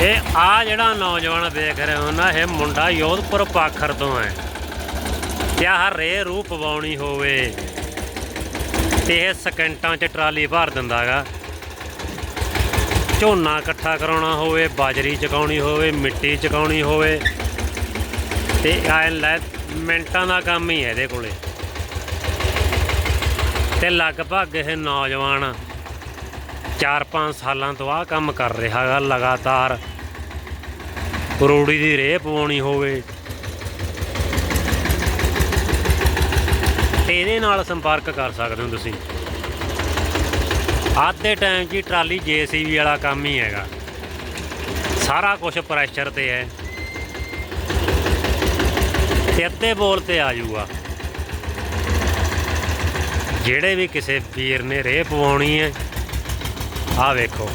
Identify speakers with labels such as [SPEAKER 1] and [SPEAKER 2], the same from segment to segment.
[SPEAKER 1] ਇਹ ਆ ਜਿਹੜਾ ਨੌਜਵਾਨ ਦੇਖ ਰਹੇ ਹੋ ਨਾ, ਇਹ ਮੁੰਡਾ ਯੋਧਪੁਰ ਪਾਖਰ ਤੋਂ ਹੈ। ਤੇ ਆਹ ਰੇ ਰੂਪ ਪਵਾਉਣੀ ਹੋਵੇ। ਤੇ ਇਹ ਸਕਿੰਟਾਂ 'ਚ ਟਰਾਲੀ ਭਰ ਦਿੰਦਾਗਾ ਝੋਨਾ ਇਕੱਠਾ ਕਰਾਉਣਾ ਹੋਵੇ, ਬਾਜਰੀ ਚਕਾਉਣੀ ਹੋਵੇ, ਮਿੱਟੀ ਚਕਾਉਣੀ ਹੋਵੇ। ਤੇ ਐ ਲੈ, ਮਿੰਟਾਂ ਦਾ ਕੰਮ ਹੀ ਹੈ ਇਹਦੇ ਕੋਲੇ। ਤੇ ਲਗਭਗ ਇਹ ਨੌਜਵਾਨ 4-5 ਸਾਲਾਂ ਤੋਂ ਆਹ ਕੰਮ ਕਰ ਰਿਹਾ ਹੈਗਾ ਲਗਾਤਾਰ। ਰੂੜੀ ਦੀ ਰੇਹ ਪਵਾਉਣੀ ਹੋਵੇ। ਇਹਦੇ ਨਾਲ ਸੰਪਰਕ ਕਰ ਸਕਦੇ ਹੋ ਤੁਸੀਂ। ਅੱਜ ਦੇ ਟਾਈਮ 'ਚ ਹੀ ਟਰਾਲੀ ਜੀਸੀਬੀ ਵਾਲਾ ਕੰਮ ਹੀ ਹੈਗਾ। ਸਾਰਾ ਕੁਝ ਪ੍ਰੈਸ਼ਰ ਤੇ ਹੈ। ਤੇ ਅੱਧੇ ਬੋਲ ਤੇ ਆ ਜਾਊਗਾ। ਜਿਹੜੇ ਵੀ ਕਿਸੇ ਵੀਰ ਨੇ ਰੇਹ ਪਵਾਉਣੀ ਹੈ ਆਹ ਵੇਖੋ।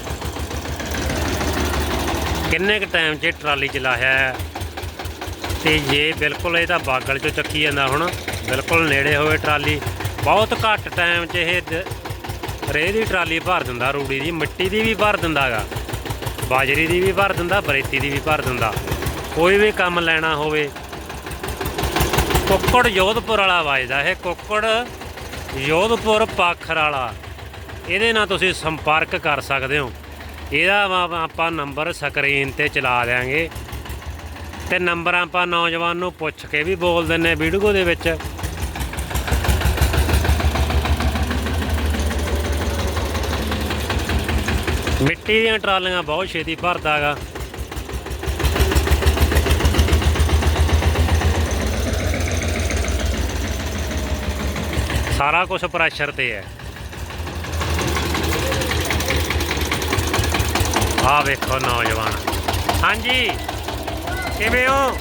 [SPEAKER 1] ਕਿੰਨੇ ਕ ਟਾਈਮ 'ਚ ਟਰਾਲੀ ਚਲਾਇਆ ਹੈ। ਤੇ ਜੇ ਬਿਲਕੁਲ ਇਹ ਤਾਂ ਬਾਗਲ 'ਚੋਂ ਚੱਕੀ ਜਾਂਦਾ ਹੁਣ, ਬਿਲਕੁਲ ਨੇੜੇ ਹੋਵੇ ਟਰਾਲੀ, ਬਹੁਤ ਘੱਟ ਟਾਈਮ 'ਚ ਇਹ ਦ- ਰੇਹ ਦੀ ਟਰਾਲੀ ਭਰ ਦਿੰਦਾ, ਰੂੜੀ ਦੀ, ਮਿੱਟੀ ਦੀ ਵੀ ਭਰ ਦਿੰਦਾਗਾ ਬਾਜਰੀ ਦੀ ਵੀ ਭਰ ਦਿੰਦਾ, ਬਰੇਤੀ ਦੀ ਵੀ ਭਰ ਦਿੰਦਾ। ਕੋਈ ਵੀ ਕੰਮ ਲੈਣਾ ਹੋਵੇ। ਕੁੱਕੜ ਜੋਧਪੁਰ ਵਾਲਾ ਵਾਜਦਾ ਇਹ, ਕੁੱਕੜ ਜੋਧਪੁਰ ਪਾਖਰ ਵਾਲਾ। ਇਹਦੇ ਨਾਲ ਤੁਸੀਂ ਸੰਪਰਕ ਕਰ ਸਕਦੇ ਹੋ। ਇਹਦਾ ਆਪਾਂ ਨੰਬਰ ਸਕਰੀਨ ਤੇ ਚਲਾ ਦਿਆਂਗੇ। ਤੇ ਨੰਬਰ ਆਪਾਂ ਨੌਜਵਾਨ ਨੂੰ ਪੁੱਛ ਕੇ ਵੀ ਬੋਲ ਦਿੰਨੇ ਵੀਡੀਓ ਦੇ ਵਿੱਚ। ਮਿੱਟੀ ਦੀਆਂ ਟਰਾਲੀਆਂ ਬਹੁਤ ਛੇਤੀ ਭਰਦਾਗਾ ਸਾਰਾ ਕੁਝ ਪ੍ਰੈਸ਼ਰ ਤੇ ਹੈ। ਆ ਵੇਖੋ ਨੌਜਵਾਨ। ਹਾਂਜੀ ਕਿਵੇਂ ਹੋ?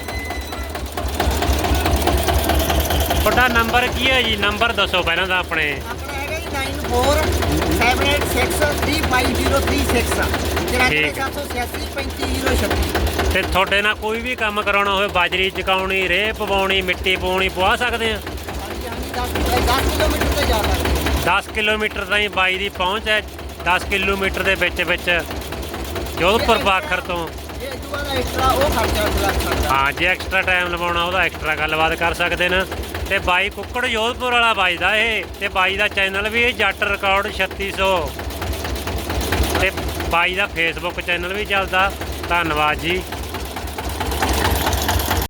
[SPEAKER 1] ਤੁਹਾਡਾ ਨੰਬਰ ਕੀ ਹੈ ਜੀ? ਨੰਬਰ ਦੱਸੋ ਪਹਿਲਾਂ ਤਾਂ ਆਪਣੇ।
[SPEAKER 2] ਆਪਣਾ ਹੈਗਾ ਜੀ 9478350336
[SPEAKER 1] ਤੇ ਤੁਹਾਡੇ ਨਾਲ ਕੋਈ ਵੀ ਕੰਮ ਕਰਾਉਣਾ ਹੋਵੇ ਬਾਜਰੀ ਚਕਾਉਣੀ ਰੇਹ ਪਵਾਉਣੀ ਮਿੱਟੀ ਪਵਾਉਣੀ ਪਵਾ ਸਕਦੇ ਆ?
[SPEAKER 2] 10 ਕਿਲੋਮੀਟਰ ਤੇ ਜਾ ਸਕਦੇ
[SPEAKER 1] 10 ਕਿਲੋਮੀਟਰ ਤਾਈਂ ਬਾਈ ਦੀ ਪਹੁੰਚ ਹੈ 10 ਕਿਲੋਮੀਟਰ ਦੇ ਵਿੱਚ ਵਿੱਚ ਜੋਧਪੁਰ ਪਾਖਰ ਤੋਂ।
[SPEAKER 2] ਇਹ ਅਜੂਆ ਦਾ ਐਕਸਟਰਾ ਉਹ ਖਰਚਾ ਲੱਗ ਸਕਦਾ
[SPEAKER 1] ਹਾਂ ਜੇ ਐਕਸਟਰਾ ਟਾਈਮ ਲਵਾਉਣਾ ਉਹਦਾ ਐਕਸਟਰਾ ਗੱਲਬਾਤ ਕਰ ਸਕਦੇ ਨੇ। ਤੇ ਬਾਈ ਕੁੱਕੜ ਜੋਧਪੁਰ ਵਾਲਾ ਵੱਜਦਾ ਇਹ। ਤੇ ਬਾਈ ਦਾ ਚੈਨਲ ਵੀ ਇਹ ਜੱਟ ਰਿਕਾਰਡ 3600 ਤੇ ਬਾਈ ਦਾ ਫੇਸਬੁੱਕ ਚੈਨਲ ਵੀ ਚੱਲਦਾ। ਧੰਨਵਾਦ ਜੀ।